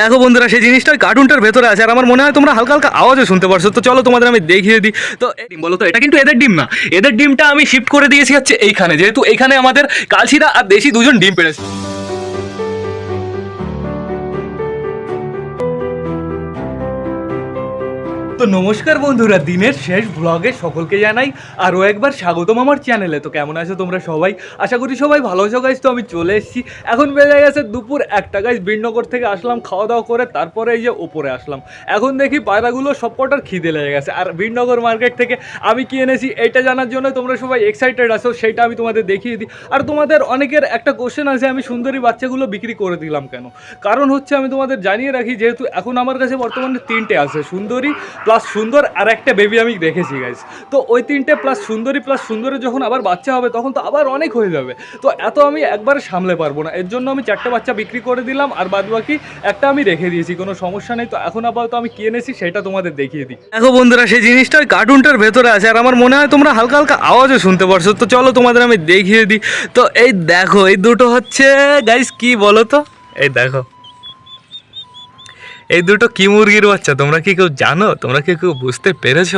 দেখো বন্ধুরা, সেই জিনিসটা কার্টুনটার ভেতরে আছে, আর আমার মনে হয় তোমরা হালকা হালকা আওয়াজও শুনতে পারছ। তো চলো তোমাদের আমি দেখিয়ে দিই। তো ডিম, বলো তো, এটা কিন্তু এদের ডিম না। এদের ডিমটা আমি শিফট করে দিয়েছি হচ্ছে এইখানে, যেহেতু এইখানে আমাদের কালশিরা আর দেশি দুজন ডিম পেড়েছে। তো নমস্কার বন্ধুরা, দিনের শেষ ব্লগে সকলকে জানাই আরও একবার স্বাগতম আমার চ্যানেলে তো কেমন আছো তোমরা সবাই? আশা করি সবাই ভালো আছো গাইজ তো আমি চলে এসেছি। এখন বেজে গেছে দুপুর একটা। গাইজ বীরনগর থেকে আসলাম, খাওয়া দাওয়া করে তারপরে এই যে ওপরে আসলাম। এখন দেখি পায়রাগুলো সব কটার খিদে লেগে গেছে। আর বীরনগর মার্কেট থেকে আমি কি এনেছি এটা জানার জন্য তোমরা সবাই এক্সাইটেড আছো, সেইটা আমি তোমাদের দেখিয়ে দিই। আর তোমাদের অনেকের একটা কোশ্চেন আছে, আমি সুন্দরী বাচ্চাগুলো বিক্রি করে দিলাম কেন? কারণ হচ্ছে আমি তোমাদের জানিয়ে রাখি, যেহেতু এখন আমার কাছে বর্তমানে তিনটে আছে, সুন্দরী প্লাস সুন্দর আর একটা বেবি আমি রেখেছি গাইজ তো ওই তিনটে প্লাস সুন্দরী প্লাস সুন্দরী যখন আবার বাচ্চা হবে, তখন তো আবার অনেক হয়ে যাবে। তো এত আমি একবার সামলে পারব না। এর জন্য আমি চারটে বাচ্চা বিক্রি করে দিলাম, আর বাদ বাকি একটা আমি রেখে দিয়েছি, কোনো সমস্যা নেই। তো এখন আপাতত আমি কি এনেছি, সেটা তোমাদের দেখিয়ে দিই। দেখো বন্ধুরা, সেই জিনিসটা ওই কার্টুনটার ভেতরে আছে, আর আমার মনে হয় তোমরা হালকা হালকা আওয়াজও শুনতে পারছ। তো চলো তোমাদের আমি দেখিয়ে দিই। তো এই দেখো, এই দুটো হচ্ছে গাইজ কি বলো তো? এই দেখো। এই দুটো কি মুরগির বাচ্চা? তোমরা কি কেউ জানো? তোমরা কি কেউ বুঝতে পেরেছ?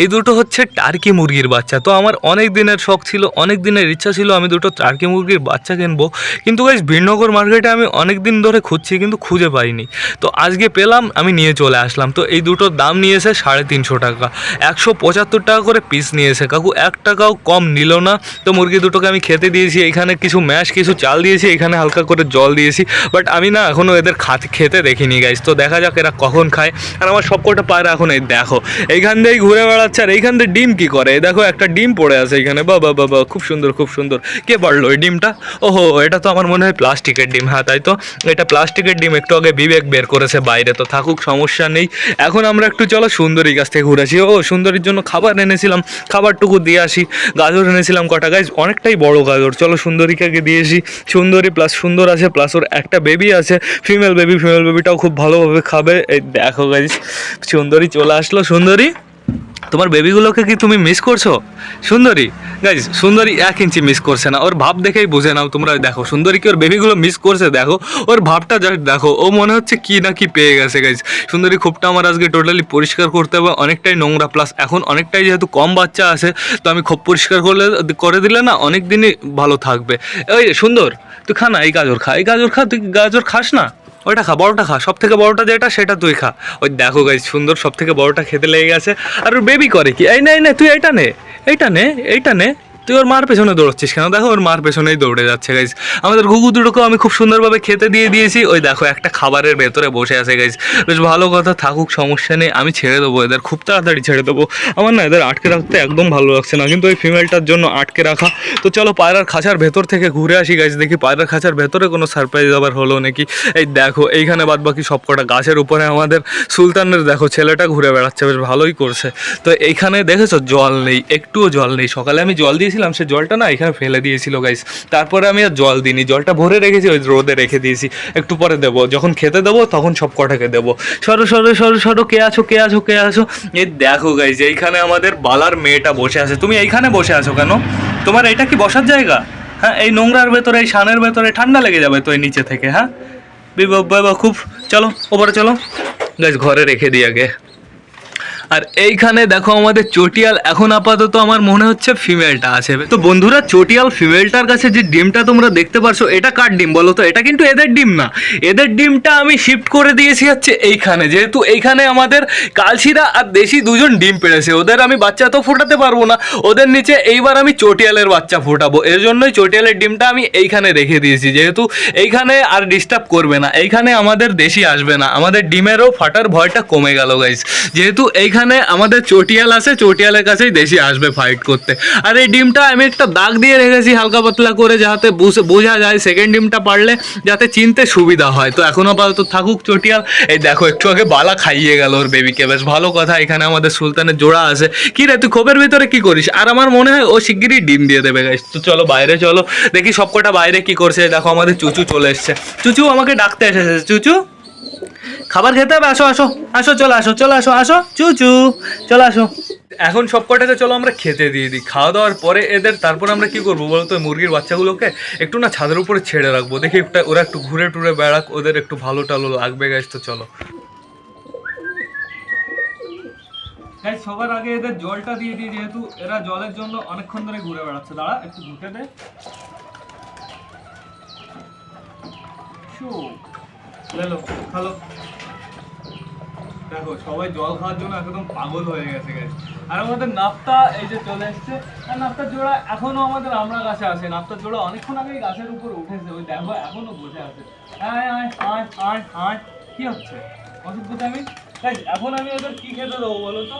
এই দুটো হচ্ছে টার্কি মুরগির বাচ্চা। তো আমার অনেক দিনের শখ ছিল, অনেক দিনের ইচ্ছা ছিল আমি দুটো টার্কি মুরগির বাচ্চা কিনবো। কিন্তু গাইজ বীরনগর মার্কেটে আমি অনেক দিন ধরে খুঁজছি, কিন্তু খুঁজে পাইনি। তো আজকে পেলাম, আমি নিয়ে চলে আসলাম। তো এই দুটোর দাম নিয়েছে সাড়ে তিনশো টাকা। একশো পঁচাত্তর টাকা করে পিস নিয়েছে। কাকু, এক টাকাও কম নিল না। তো মুরগি দুটোকে আমি খেতে দিয়েছি, এখানে কিছু ম্যাশ কিছু চাল দিয়েছি, এখানে হালকা করে জল দিয়েছি। বাট আমি না এখনও এদের খাতে খেতে দেখিনি গাইজ তো দেখা যাক এরা কখন খায়। আর আমার সবকটা পায়রা এখন এই দেখো, এইখান দিয়েই ঘুরে বেড়াচ্ছে। আর এইখান দিয়ে ডিম কি করে? দেখো একটা ডিম পড়ে আছে এখানে। বাবা বাবা খুব সুন্দর খুব সুন্দর। কে পারল এই ডিমটা? ওহো, এটা তো আমার মনে হয় প্লাস্টিকের ডিম। হ্যাঁ তাই তো। এটা প্লাস্টিকের ডিম, একটু আগে বিবেক বের করেছে বাইরে, তো থাকুক, সমস্যা নেই। এখন আমরা একটু, চলো সুন্দরী কাছ থেকে ঘুরে আসি। ও, সুন্দরীর জন্য খাবার এনেছিলাম। খাবারটুকু দিয়ে আসি। গাজর এনেছিলাম কটা। গাছ অনেকটাই বড় গাজর। চলো, সুন্দরীকে দিয়েছি সুন্দরী প্লাস সুন্দর আছে প্লাস ওর একটা বেবি আছে। ফিমেল বেবি ফিমেল বেবিটাও খুব ভালোভাবে খাবে? এই দেখো গাইজ সুন্দরী চলে আসলো। সুন্দরী, তোমার বেবিগুলোকে কি তুমি মিস করছ? সুন্দরী গাইজ সুন্দরী এক ইঞ্চি মিস করছে না। ওর ভাব দেখেই বুঝে নাও তোমরা। দেখো, সুন্দরী কি ওর বেবিগুলো মিস করছে? দেখো, ওর ভাবটা জাস্ট দেখো, ও মনে হচ্ছে কি না কি পেয়ে গেছে গাইজ সুন্দরী খুবটা আমার আজকে টোটালি পরিষ্কার করতে হবে। অনেকটাই নোংরা প্লাস এখন অনেকটাই যেহেতু কম বাচ্চা আছে, তো আমি খুব পরিষ্কার করলে, করে দিলে না অনেক দিনই ভালো থাকবে। ওই সুন্দর, তুই খা না, এই গাজর খা, এই গাজর খা, তুই গাজর খাস না? ওইটা খা, বড়টা খা। সব থেকে বড়টা যেটা, সেটা তুই খা। ওই দেখো গাই সুন্দর সব থেকে বড়টা খেতে লেগে গেছে। আর বেবি করে কি? এই না এই না, তুই এইটা নে এইটা নে এইটা নে। তুই ওর মার পেছনে দৌড়চ্ছিস কেন? দেখো ওর মার পেছনেই দৌড়ে যাচ্ছে গাইজ আমাদের ঘুঘু দুটোকেও আমি খুব সুন্দরভাবে খেতে দিয়ে দিয়েছি। ওই দেখো, একটা খাবারের ভেতরে বসে আছে গাইজ বেশ ভালো কথা, থাকুক, সমস্যা নেই, আমি ছেড়ে দেবো, এদের খুব তাড়াতাড়ি ছেড়ে দেবো। আমার না এদের আটকে রাখতে একদম ভালো লাগছে না, কিন্তু ওই ফিমেলটার জন্য আটকে রাখা। তো চলো, পায়রার খাঁচার ভেতর থেকে ঘুরে আসি গাইজ দেখি পায়রার খাঁচার ভেতরে কোনো সারপ্রাইজ আবার হলো নাকি? এই দেখো, এইখানে বাদ বাকি সব কটা গাছের উপরে আমাদের সুলতানের, দেখো, ছেলেটা ঘুরে বেড়াচ্ছে, বেশ ভালোই করছে। তো এইখানে দেখেছ, জল নেই, একটুও জল নেই। সকালে আমি জল দিয়েছিলাম সে জলটা না এখানে ফেলে দিয়েছিল গাইস তারপরে আমি আর জল দিইনি, জলটা ভরে রেখেছি, ওই রোদে রেখে দিয়েছি। একটু পরে দেবো, যখন খেতে দেবো তখন সব কটাকে দেবো। সরো সরো সরো সরো, কে আছো কে আছো কে আছো? এই দেখো গাইস এইখানে আমাদের বালার মেয়েটা বসে আছে। তুমি এইখানে বসে আছো কেন? তোমার এটা কি বসার জায়গা? হ্যাঁ এই নোংরার ভেতরে, এই সানের ভেতরে ঠান্ডা লেগে যাবে তো এই নিচে থেকে হ্যাঁ? বিবা খুব, চলো, ওপরে চলো। গাইস ঘরে রেখে দিই আগে। আর এইখানে দেখো আমাদের চটিয়াল, এখন আপাতত আমার মনে হচ্ছে ফিমেলটা আছে। তো বন্ধুরা, চটিয়াল ফিমেলটার কাছে যে ডিমটা তোমরা দেখতে পারছ, এটা কার ডিম বলো তো? এটা কিন্তু এদের ডিম না। এদের ডিমটা আমি শিফট করে দিয়েছি হচ্ছে এইখানে। যেহেতু এইখানে আমাদের কালশিরা আর দেশি দুজন ডিম পেড়েছে। ওদের আমি বাচ্চা তো ফোটাতে পারব না। ওদের নিচে এইবার আমি চটিয়ালের বাচ্চা ফোটাবো। এর জন্যই চটিয়ালের ডিমটা আমি এইখানে রেখে দিয়েছি। যেহেতু এইখানে আর ডিস্টার্ব করবে না। এইখানে আমাদের দেশি আসবে না। আমাদের ডিমেরও ফাটার ভয়টা কমে গেল গাইস যেহেতু এইখানে আমাদের চটিয়াল আছে, চটিয়ালের কাছেই দেশি আসবে ফাইট করতে। আর এই ডিমটা আমি একটা দাগ দিয়ে রেখেছি হালকা পাতলা করে যাতে বোঝা যায় সেকেন্ড ডিমটা পারলে যাতে চিনতে সুবিধা হয়। তো এখনও আপাতত থাকুক চটিয়াল। এই দেখো, একটু আগে বালা খাইয়ে গেল ওর বেবিকে বেশ ভালো কথা, এখানে আমাদের সুলতানের জোড়া আছে। কি রে, তুই খোপের ভিতরে কি করিস? আর আমার মনে হয় ও শিগগিরই ডিম দিয়ে দেবে গাইস তো চলো বাইরে চলো, দেখি সবকটা বাইরে কি করছে। দেখো আমাদের চুচু চলে এসছে। চুচু আমাকে ডাকতে এসেছে। চুচু? খাবার খেতে হবে? আসো আসো আসো চলো আসো চলো আসো আসো চু চু চলো আসো। এখন সব কটাকে চলো আমরা খেতে দিয়ে দিই খাওয়া দাওয়ার পরে এদের তারপর আমরা কি করব বলতো মুরগির বাচ্চাগুলোকে একটু না ছাদের উপরে ছেড়ে রাখব দেখি একটা ওরা একটু ঘুরে টুরে বেড়াক ওদের একটু ভালো টালো লাগবে গাইজ তো চলো। গাইজ সবার আগে এদের জলটা দিয়ে দিই যেহেতু এরা জলের জন্য অনেকক্ষণ ধরে ঘুরে বেড়াচ্ছে। দাঁড়া একটু ঘুরতে দে। শু। লেলো খালো দেখো সবাই জল খাওয়ার জন্য একদম পাগল হয়ে গেছে গেছে আর আমাদের নাপ্তা এই যে চলে এসছে আর নাপ্তার জোড়া এখনও আমাদের আমরা গাছে আছে নাপ্তার জোড়া অনেকক্ষণ আগেই গাছের উপর উঠেছে ওই দেখো এখনও বসে আছে। আয় কি হচ্ছে? অসুখ আমি? গাইস, এখন আমি ওদের কি খেতে দেবো বলো তো?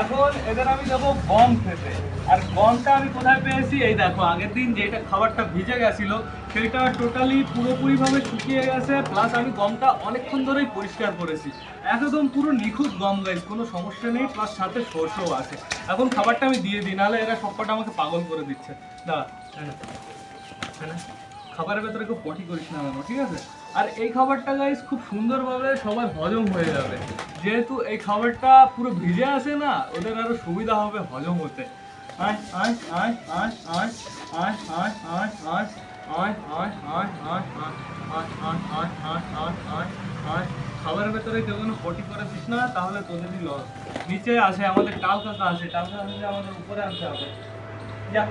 এখন এদের আমি দেবো গম খেতে। আর গমটা আমি কোথায় পেয়েছি? এই দেখো, আগের দিন যেটা খাবারটা ভিজে গেছিল সেটা টোটালি পুরোপুরিভাবে শুকিয়ে গেছে প্লাস আমি গমটা অনেকক্ষণ ধরেই পরিষ্কার করেছি। একদম পুরো নিখুঁত গম গাইজ কোনো সমস্যা নেই প্লাস সাথে সরষেও আছে। এখন খাবারটা আমি দিয়ে দিই, নাহলে এরা সবকটা আমাকে পাগল করে দিচ্ছে। দাঁড়া নে। এই নে। খাবারের ভেতরে খুব পটি করিস না ঠিক আছে? আর এই খাবারটা গাইস খুব সুন্দরভাবে সবার হজম হয়ে যাবে যেহেতু এই খাবারটা পুরো ভিজে আসে না ওদের আরও সুবিধা হবে হজম হতে খাবারের ভেতরে কেউ যেন পটি করে দিস না তাহলে তোদেরই লস নিচে আসে আমাদের টাল কাকা আছে টাল কাকা আমাদের উপরে আনতে হবে যা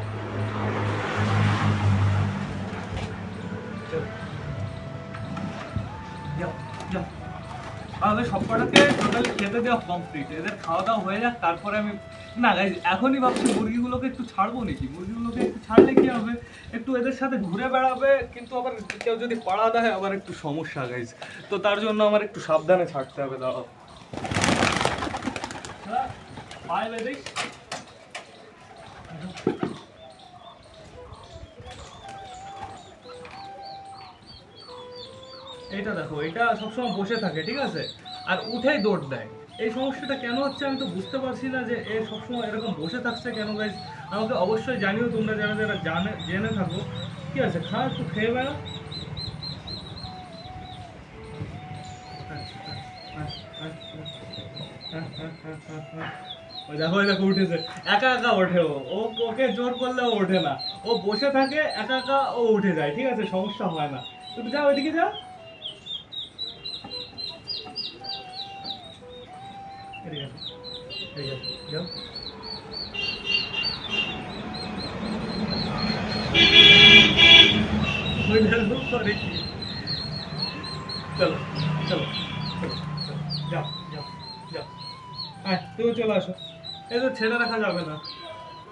তাহলে সবকটাকে টোটালি খেতে দেওয়া কমপ্লিট এদের খাওয়া দাওয়া হয়ে যাক, তারপরে আমি না গাইজ এখনই ভাবছি মুরগিগুলোকে একটু ছাড়বো নাকি? মুরগিগুলোকে একটু ছাড়লে কি হবে? একটু এদের সাথে ঘুরে বেড়াবে, কিন্তু আবার কেউ যদি পাড়া দেয়, আবার একটু সমস্যা গাইজ তো তার জন্য আমার একটু সাবধানে ছাড়তে হবে দাও পায়ে বেঁধেই এইটা দেখো, এটা সবসময় বসে থাকে, ঠিক আছে? আর উঠেই দৌড় দেয়। এই সমস্যাটা কেন হচ্ছে আমি তো বুঝতে পারছি না যে এ সবসময় এরকম বসে থাকছে কেন গাইজ আমাকে অবশ্যই জানিও তোমরা যারা যারা জানে, জেনে থাকো। কি আছে? খা একটু, খেয়ে বেড়া দেখো দেখো, উঠেছে। একা একা ওঠে ও। ওকে জোর করলে ওঠে না। ও বসে থাকে, একা একা ও উঠে যায়, ঠিক আছে? সমস্যা হয় না। তুমি যাও, ওইদিকে যাও এদিকে আসো। এদিকে আসো। যাও ওই দেখো করে কি। চলো চলো। যাও যাও যাও হ্যাঁ তুমি চলে আসো এদের ছেড়ে রাখা যাবে না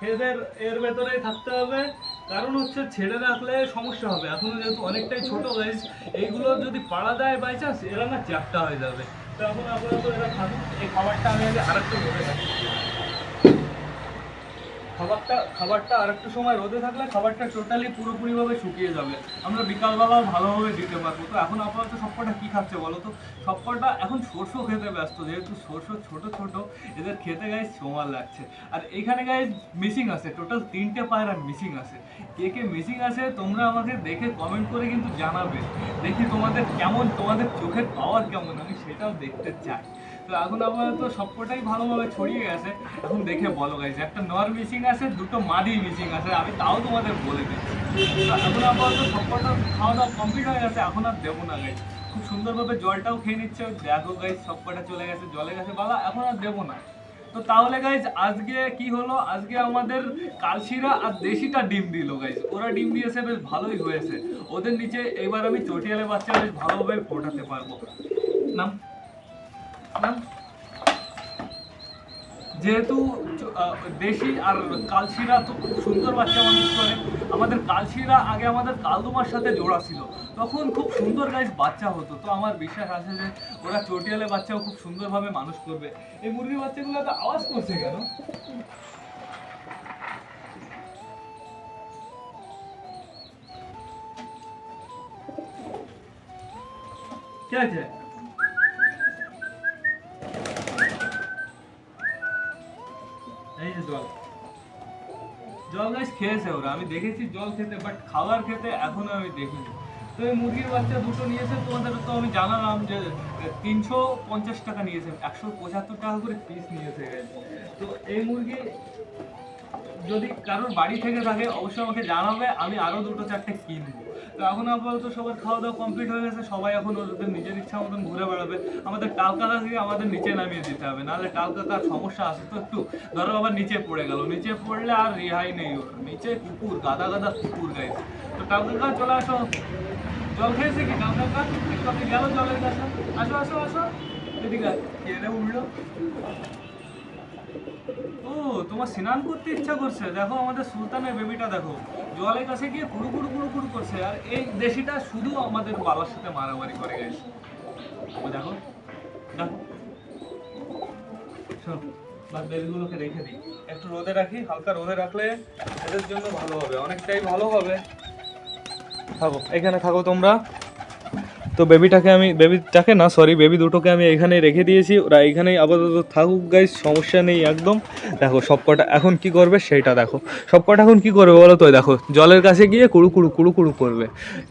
এদের এর ভেতরেই থাকতে হবে কারণ হচ্ছে ছেড়ে রাখলে সমস্যা হবে এখনও যেহেতু অনেকটাই ছোট গাইজ এইগুলো যদি পাড়া দেয় বাই চান্স এরা না চ্যাপটা হয়ে যাবে তখন আপাতত এটা খাব এই খাবারটা আমি আগে আরেকটু ভেবে থাকি খাবারটা খাবারটা আরেকটু সময় রোদে থাকলে খাবারটা টোটালি পুরোপুরিভাবে শুকিয়ে যাবে। আমরা বিকালবেলাও ভালোভাবে দিতে পারব। তো এখন আপাতত সবকটা কী খাচ্ছে বলো তো? সবকটা এখন সরষে খেতে ব্যস্ত, যেহেতু সরষে ছোট ছোট, এদের খেতে গাইজ সময় লাগছে। আর এখানে গাইজ মিসিং আছে টোটাল তিনটে পায়রা মিসিং আছে। কে কে মিসিং আছে তোমরা আমাকে দেখে কমেন্ট করে কিন্তু জানাবে। দেখি তোমাদের কেমন, তোমাদের চোখের পাওয়ার কেমন, আমি সেটাও দেখতে চাই। তো এখন আপাতত সবকটাই ভালোভাবে ছড়িয়ে গেছে। এখন দেখে বলো গাইজ একটা নর মিসিং আছে, দুটো মাদি মিসিং আছে, আমি তাও তোমাদের বলে দিচ্ছি। এখন আপাতত সবকটা খাওয়া দাওয়া কমপ্লিট হয়ে গেছে, এখন আর দেবো না গাইজ খুব সুন্দরভাবে জলটাও খেয়ে নিচ্ছে, দেখো গাইজ সবকটা চলে গেছে, জলে গেছে বালা এখন আর দেবো না। তো তাহলে গাইজ আজকে কি হলো? আজকে আমাদের কালশিরা আর দেশিটা ডিম দিল গাইজ ওরা ডিম দিয়েছে, বেশ ভালোই হয়েছে। ওদের নিচে এবার আমি চটিয়ালে বাচ্চা বেশ ভালোভাবে ফোটাতে পারব। নাম? যেহেতু দেশি আর কালশিরা তো খুব সুন্দর বাচ্চা মানুষ করে। আমাদের কালশিরা আগে আমাদের কালদুমার সাথে জোড়া ছিল। তখন খুব সুন্দর গাইজ বাচ্চা হতো। তো আমার বিশ্বাস আছে যে ওরা চটিয়ালে বাচ্চাও খুব সুন্দরভাবে মানুষ করবে। এই মুরগির বাচ্চাগুলো তো আওয়াজ করছে কেন? কে আছে? এই যে জল। জল গাছ খেয়েছে ওরা। আমি দেখেছি জল খেতে বাট খাবার খেতে এখনও আমি দেখিনি। তো এই মুরগির বাচ্চা দুটো নিয়েছে, তোমাদের তো আমি জানালাম যে তিনশো পঞ্চাশ টাকা নিয়েছে। একশো পঁচাত্তর টাকা করে পিস নিয়েছে। তো এই মুরগি যদি কারোর বাড়ি থেকে থাকে, অবশ্যই আমাকে জানাবে, আমি আরও দুটো চারটে কিনবো। তো এখন আপাতত সবার খাওয়া দাওয়া কমপ্লিট হয়ে গেছে, সবাই এখন ওদের নিজের ইচ্ছা মতন ঘুরে বেড়াবে। আমাদের টালকাতা থেকে আমাদের নিচে নামিয়ে দিতে হবে, নাহলে টালকাতার সমস্যা আছে তো একটু। ধরো আবার নিচে পড়ে গেল, নিচে পড়লে আর রেহাই নেই ওর। নিচে কুকুর, গাদা গাদা কুকুর গাইছে। তো টালকাতা চলে আসো। জল খেয়েছে কি টালকাতা একটু গেল জলের কাছে? আসো আসো আসো। এদিকে রে উঠল? ও তোমার স্নান করতে ইচ্ছা করছে, দেখো আমাদের সুলতানের বেবিটা দেখো, জলের কাছে গিয়ে কুড়ু কুড়ু কুড়ু কুড়ু করছে, আর এই দেশিটা শুধু আমাদের বাবার সাথে মারামারি করে গেছে দেখো দেখো। বেবিগুলোকে রেখে দিই। একটু রোদে রাখি, হালকা রোদে রাখলে এদের জন্য ভালো হবে, অনেকটাই ভালো হবে। থাকো, এখানে থাকো তোমরা। তো বেবিটাকে আমি বেবিটাকে না সরি বেবি দুটোকে আমি এখানে রেখে দিয়েছি। ওরা এখানেই আপাতত থাকুক গাইজ সমস্যা নেই একদম। দেখো, সবকটা এখন কি করবে সেটা দেখো। সবকটা এখন কি করবে বলো তো? দেখো, জলের কাছে গিয়ে কুড়ু কুড়ু কুড়ু কুড়ু করবে।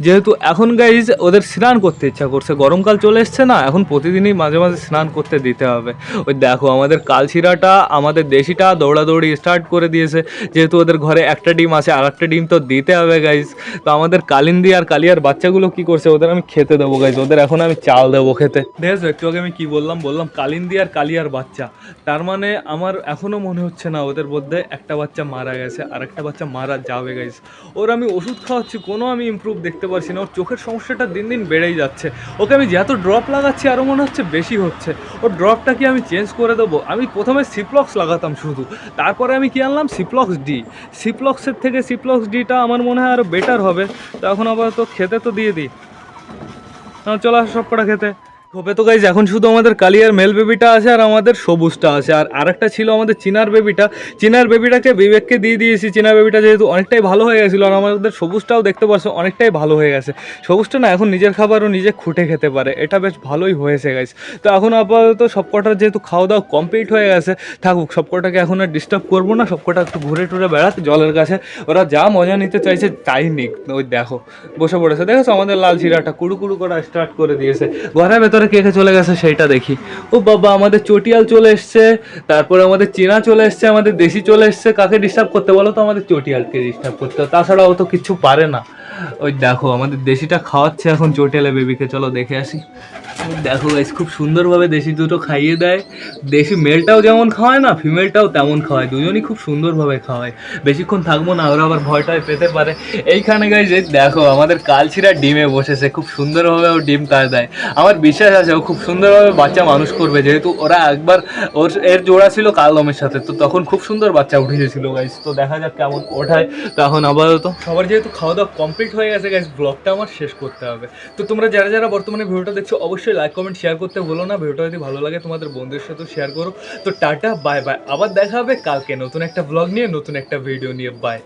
যেহেতু এখন গাইজ ওদের স্নান করতে ইচ্ছা করছে। গরমকাল চলে এসছে না, এখন প্রতিদিনই মাঝে মাঝে স্নান করতে দিতে হবে। ওই দেখো, আমাদের কালশিরাটা, আমাদের দেশিটা দৌড়াদৌড়ি স্টার্ট করে দিয়েছে। যেহেতু ওদের ঘরে একটা ডিম আছে আর একটা ডিম তো দিতে হবে গাইজ তো আমাদের কালিন্দি আর কালিয়ার বাচ্চাগুলো কি করছে, ওদের আমি খেতে দেবো। গাইজ ওদের এখন আমি চাল দেবো খেতে। দেখেছ, একটু আগে আমি কি বললাম বললাম কালিন্দি আর কালিয়ার বাচ্চা। তার মানে আমার এখনও মনে হচ্ছে না ওদের মধ্যে একটা বাচ্চা মারা গেছে আর একটা বাচ্চা মারা যাবে গাইজ ওর আমি ওষুধ খাওয়াচ্ছি, কোনো আমি ইমপ্রুভ দেখতে পারছি না। ওর চোখের সমস্যাটা দিন দিন বেড়েই যাচ্ছে। ওকে আমি যত ড্রপ লাগাচ্ছি আরও মনে হচ্ছে বেশি হচ্ছে। ওর ড্রপটা কি আমি চেঞ্জ করে দেবো? আমি প্রথমে সিপ্লক্স লাগাতাম শুধু। তারপরে আমি কি আনলাম? সিপ্লক্স ডি সিপ্লক্সের থেকে সিপ্লক্স ডিটা আমার মনে হয় আরও বেটার হবে। তো এখন আবার তো খেতে তো দিয়ে দিই। চলে আসো সব কটা খেতে। খোপে তো গাইজ এখন শুধু আমাদের কালিয়ার মেল বেবিটা আছে আর আমাদের সবুজটা আছে। আর আরেকটা ছিল আমাদের চিনার বেবিটা চিনার বেবিটাকে বিবেককে দিয়ে দিয়েছি। চিনার বেবিটা যেহেতু অনেকটাই ভালো হয়ে গেছিল আর আমাদের সবুজটাও দেখতে পাচ্ছ অনেকটাই ভালো হয়ে গেছে। সবুজটা না এখন নিজের খাবারও নিজে খুঁটে খেতে পারে। এটা বেশ ভালোই হয়েছে গাইজ তো এখন আপাতত সবকটার যেহেতু খাওয়া দাওয়া কমপ্লিট হয়ে গেছে, থাকুক, সবকটাকে এখন আর ডিস্টার্ব করব না। সবকটা একটু ঘুরে টুরে বেড়াতে জলের কাছে। ওরা যা মজা নিতে চাইছে তাই নিক। ওই দেখো, বসে পড়েছে। দেখেছ? আমাদের লাল চিরাটা কুড়ু কুড়ু করা স্টার্ট করে দিয়েছে। ঘরের ভেতরে কে কে চলে গেছে সেইটা দেখি ও বাবা, আমাদের চটিয়াল চলে এসছে, তারপরে আমাদের চেনা চলে এসছে, আমাদের দেশি চলে এসছে, কাকে ডিস্টার্ব করতে বলো তো আমাদের চটিয়ালকে ডিস্টার্ব করতে। তাছাড়া ও তো কিছু পারে না ওই দেখো, আমাদের দেশিটা খাওয়াচ্ছে এখন চটিয়ালে বেবিকে, চলো দেখে আসি। দেখো গাইস খুব সুন্দরভাবে দেশি দুটো খাইয়ে দেয়। দেশি মেলটাও যেমন খাওয়ায় না ফিমেলটাও তেমন খাওয়ায়। দুজনই খুব সুন্দরভাবে খাওয়ায়। বেশিক্ষণ থাকব না, ওরা আবার ভয়টায় পেতে পারে। এইখানে গাইজ দেখো, আমাদের কালচিরা ডিমে বসেছে, খুব সুন্দরভাবে ও ডিম তার দেয়। আমার বিশ্বাস আছে, ও খুব সুন্দরভাবে বাচ্চা মানুষ করবে, যেহেতু ওরা একবার ওর, এর জোড়া ছিল কালদমের সাথে, তো তখন খুব সুন্দর বাচ্চা উঠে গেছিল গাইজ তো দেখা যাক কেমন ওঠায় তো এখন আপাতত। সবার যেহেতু খাওয়া দাওয়া কমপ্লিট হয়ে গেছে গাইজ ব্লগটা আমার শেষ করতে হবে। তো তোমরা যারা যারা বর্তমানে ভিডিওটা দেখছ, অবশ্যই লাইক কমেন্ট শেয়ার করতে ভুলো না। ভিডিওটা যদি ভালো লাগে, তোমাদের বন্ধুদের সাথে শেয়ার করো। তো টাটা বাই বাই আবার দেখা হবে কালকে নতুন একটা ব্লগ নিয়ে, নতুন একটা ভিডিও নিয়ে। বাই